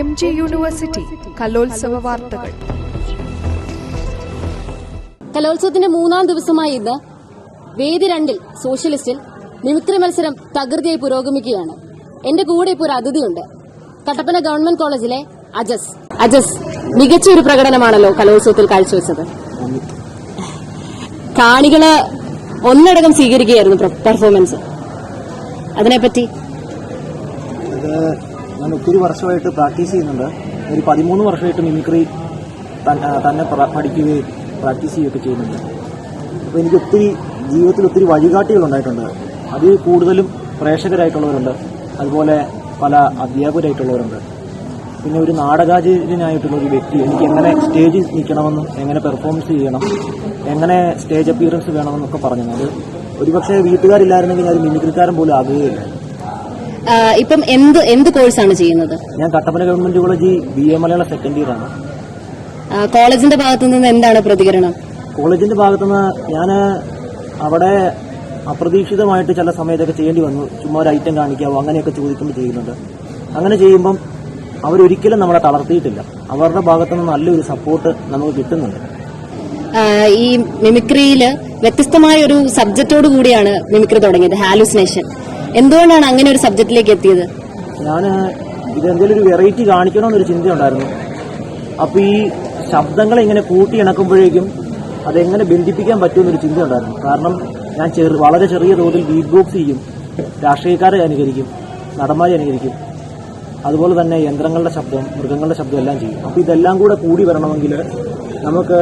M G university കലോത്സവ വാർത്തകൾ. കലോത്സവത്തിന്റെ മൂന്നാം ദിവസമായ ഇന്ന് വേദി രണ്ടിൽ സോഷ്യലിസ്റ്റിൽ മിമിക്രി മത്സരം തകൃതിയായി പുരോഗമിക്കുകയാണ്. എന്റെ കൂടെ ഇപ്പോൾ ഒരു അതിഥിയുണ്ട്. കട്ടപ്പന ഗവൺമെന്റ് കോളേജിലെ അജസ്. അജസ് മികച്ച ഒരു പ്രകടനമാണല്ലോ കലോത്സവത്തിൽ കാഴ്ചവെച്ചത്. കാണികൾ ഒന്നടങ്കം സ്വീകരിക്കുകയായിരുന്നു പെർഫോമൻസ് അതിനെപ്പറ്റി? ഞാൻ ഒത്തിരി വർഷമായിട്ട് പ്രാക്ടീസ് ചെയ്യുന്നുണ്ട്. ഒരു പതിമൂന്ന് വർഷമായിട്ട് മിമിക്രി തന്നെ പഠിക്കുകയും പ്രാക്ടീസ് ചെയ്യുകയൊക്കെ ചെയ്യുന്നുണ്ട്. അപ്പോൾ എനിക്ക് ഒത്തിരി ജീവിതത്തിൽ ഒത്തിരി വഴികാട്ടികൾ ഉണ്ടായിട്ടുണ്ട്. അതിൽ കൂടുതലും പ്രേക്ഷകരായിട്ടുള്ളവരുണ്ട്. അതുപോലെ പല അധ്യാപകരായിട്ടുള്ളവരുണ്ട്. പിന്നെ ഒരു നാടകാചാര്യനായിട്ടുള്ള ഒരു വ്യക്തി എനിക്ക് എങ്ങനെ സ്റ്റേജിൽ നിൽക്കണമെന്നും എങ്ങനെ പെർഫോമൻസ് ചെയ്യണം എങ്ങനെ സ്റ്റേജ് അപ്പിയറൻസ് വേണമെന്നൊക്കെ പറഞ്ഞു അത് ഒരുപക്ഷെ വീട്ടുകാരില്ലായിരുന്നെങ്കിൽ ഞാൻ മിമിക്രിക്കാരൻ പോലും ആകുകയില്ല. ഇപ്പം എന്ത് എന്ത് കോഴ്സാണ് ചെയ്യുന്നത്? ഞാൻ Kattappana government college B A Malayalam second year ആണ്. കോളേജിന്റെ ഭാഗത്തു നിന്ന് എന്താണ് പ്രതികരണം? കോളേജിന്റെ ഭാഗത്തു നിന്ന് ഞാൻ അവിടെ അപ്രതീക്ഷിതമായിട്ട് ചില സമയത്തൊക്കെ ചെയ്യേണ്ടി വന്നു. ചുമ്മാ ഒരു ഐറ്റം കാണിക്കാവോ അങ്ങനെയൊക്കെ ചോദിക്കുമ്പോൾ ചെയ്യുന്നുണ്ട്. അങ്ങനെ ചെയ്യുമ്പം അവരൊരിക്കലും നമ്മളെ തളർത്തിയിട്ടില്ല. അവരുടെ ഭാഗത്തു നിന്ന് നല്ലൊരു സപ്പോർട്ട് നമുക്ക് കിട്ടുന്നുണ്ട്. ഈ മിമിക്രിയിൽ വ്യത്യസ്തമായ ഒരു സബ്ജക്റ്റോട് കൂടിയാണ് മിമിക്രി തുടങ്ങിയത് ഹാലുസിനേഷൻ എന്തുകൊണ്ടാണ് അങ്ങനെ ഒരു സബ്ജക്റ്റിലേക്ക് എത്തിയത്? ഞാൻ ഇതെന്തെങ്കിലും ഒരു വെറൈറ്റി കാണിക്കണമെന്നൊരു ചിന്തയുണ്ടായിരുന്നു. അപ്പോൾ ഈ ശബ്ദങ്ങളെ ഇങ്ങനെ കൂട്ടി ഇണക്കുമ്പോഴേക്കും അതെങ്ങനെ ബന്ധിപ്പിക്കാൻ പറ്റുമെന്നൊരു ചിന്തയുണ്ടായിരുന്നു. കാരണം ഞാൻ ചെറു വളരെ ചെറിയ തോതിൽ ബീറ്റ് ബോക്സ് ചെയ്യും രാഷ്ട്രീയക്കാരെ അനുകരിക്കും നടന്മാരെ അനുകരിക്കും. അതുപോലെ തന്നെ യന്ത്രങ്ങളുടെ ശബ്ദം മൃഗങ്ങളുടെ ശബ്ദം എല്ലാം ചെയ്യും. അപ്പോൾ ഇതെല്ലാം കൂടെ കൂടി വരണമെങ്കിൽ നമുക്ക്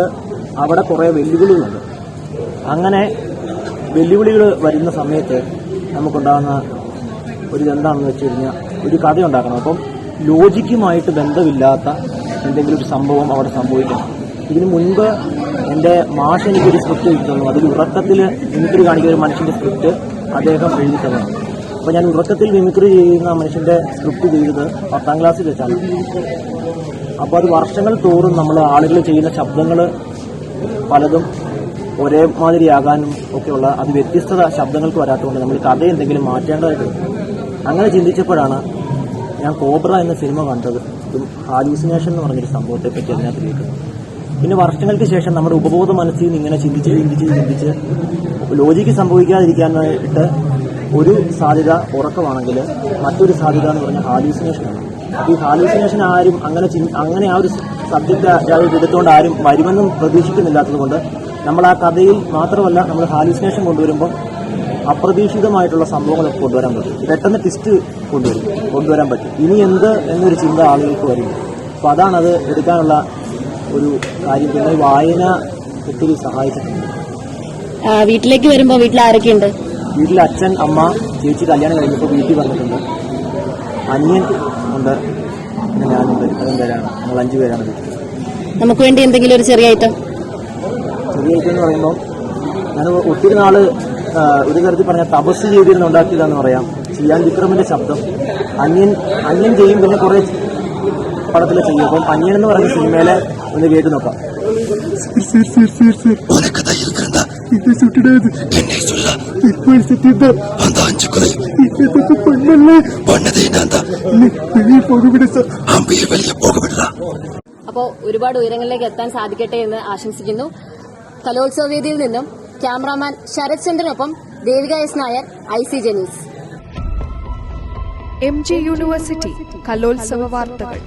അവിടെ കുറേ വെല്ലുവിളികളുണ്ട്. അങ്ങനെ വെല്ലുവിളികൾ വരുന്ന സമയത്ത് നമുക്കുണ്ടാകുന്ന ഒരു എന്താണെന്ന് വെച്ച് കഴിഞ്ഞാൽ ഒരു കഥ ഉണ്ടാക്കണം അപ്പം ലോജിക്കുമായിട്ട് ബന്ധമില്ലാത്ത എന്തെങ്കിലും ഒരു സംഭവം അവിടെ സംഭവിക്കണം. ഇതിനു മുൻപ് എന്റെ മാഷ് എനിക്കൊരു സ്ക്രിപ്റ്റ് എഴുതി തന്നു അതിൽ ഉറക്കത്തിൽ മിമിക്രി കാണിക്കുന്ന ഒരു മനുഷ്യന്റെ സ്ക്രിപ്റ്റ് അദ്ദേഹം എഴുതി തന്നു അപ്പോൾ ഞാൻ ഉറക്കത്തിൽ മിമിക്രി ചെയ്യുന്ന മനുഷ്യന്റെ സ്ക്രിപ്റ്റ് ചെയ്തത് പത്താം ക്ലാസ്സിൽ വെച്ചാണ്. അപ്പോൾ അത് വർഷങ്ങൾ തോറും നമ്മൾ ആളുകൾ ചെയ്യുന്ന ശബ്ദങ്ങൾ പലതും ഒരേ മാതിരിയാകാനും ഒക്കെയുള്ള അത് വ്യത്യസ്തത ശബ്ദങ്ങൾക്ക് വരാത്തതുകൊണ്ട് നമ്മൾ കഥ എന്തെങ്കിലും മാറ്റേണ്ടതായിട്ടുണ്ട് അങ്ങനെ ചിന്തിച്ചപ്പോഴാണ് ഞാൻ കോബ്ര എന്ന സിനിമ കണ്ടത്. ഇതും ഹാലൂസിനേഷൻ എന്ന് പറഞ്ഞൊരു സംഭവത്തെ പറ്റി അതിനകത്ത് കേൾക്കുന്നത്. പിന്നെ വർഷങ്ങൾക്ക് ശേഷം നമ്മുടെ ഉപബോധ മനസ്സിൽ നിന്ന് ഇങ്ങനെ ചിന്തിച്ച് ചിന്തിച്ച് ചിന്തിച്ച് ലോജിക്ക് സംഭവിക്കാതിരിക്കാനായിട്ട് ഒരു സാധ്യത ഉറക്കമാണെങ്കിൽ മറ്റൊരു സാധ്യത എന്ന് പറഞ്ഞാൽ ഹാലൂസിനേഷനാണ് ഈ ഹാലൂസിനേഷൻ ആരും അങ്ങനെ അങ്ങനെ ആ ഒരു സബ്ജക്റ്റ് എടുത്തുകൊണ്ട് ആരും വരുമെന്നും പ്രതീക്ഷിക്കുന്നില്ലാത്തത് കൊണ്ട് നമ്മൾ ആ കഥയിൽ മാത്രമല്ല നമ്മൾ ഹാലിസിനേഷൻ കൊണ്ടുവരുമ്പോൾ അപ്രതീക്ഷിതമായിട്ടുള്ള സംഭവങ്ങളൊക്കെ കൊണ്ടുവരാൻ പറ്റും. പെട്ടെന്ന് ട്വിസ്റ്റ് കൊണ്ടുവരും. കൊണ്ടുവരാൻ പറ്റും. ഇനി എന്ത് എന്നൊരു ചിന്ത ആളുകൾക്ക് വരും അപ്പോൾ അതാണ് അത് എടുക്കാനുള്ള ഒരു കാര്യം. പിന്നെ വായന ഒത്തിരി സഹായിച്ചിട്ടുണ്ട്. വീട്ടിലേക്ക് വരുമ്പോൾ വീട്ടിൽ ആരൊക്കെയുണ്ട്? വീട്ടിൽ അച്ഛൻ അമ്മ ചേച്ചി കല്യാണം കഴിഞ്ഞപ്പോൾ വീട്ടിൽ വന്നിട്ടുണ്ട്. അനിയൻ ഉണ്ട്. ഞാനുണ്ട്. അതും പേരാണ് നമ്മൾ അഞ്ചു പേരാണ് വീട്ടിൽ. നമുക്ക് വേണ്ടി എന്തെങ്കിലും ഒരു ചെറിയ ഐറ്റം ചെറിയ ഐറ്റം എന്ന് പറയുമ്പോൾ ഞാൻ ഒത്തിരി നാള് ആ, ഒരു തരത്തിൽ പറഞ്ഞ തപസ് ചെയ്തിരുന്ന് ഉണ്ടാക്കിയതാന്ന് പറയാം ചിയാൻ വിക്രമിന്റെ ശബ്ദം അന്യൻ അന്യൻ ചെയ്യും പിന്നെ കുറെ പടത്തിൽ ചെയ്യും അപ്പം അന്യൻ എന്ന് പറയുന്ന സിനിമയിലെ ഒന്ന് കേട്ട് നോക്കാം உனக்குதான் இருக்கிறதா என்னை சொல்ல அந்த அஞ்சு கொலை பண்ணதே நான் தான் அம்பியை வெளியே போக விடலாம் അപ്പോൾ ഒരുപാട് ഉയരങ്ങളിലേക്ക് എത്താൻ സാധിക്കട്ടെ എന്ന് ആശംസിക്കുന്നു കലോത്സവ വേദിയിൽ നിന്നും cameraman Sarath ചന്ദ്രനൊപ്പം Devika S Nair I C Janees. M G university കലോത്സവ വാർത്തകൾ.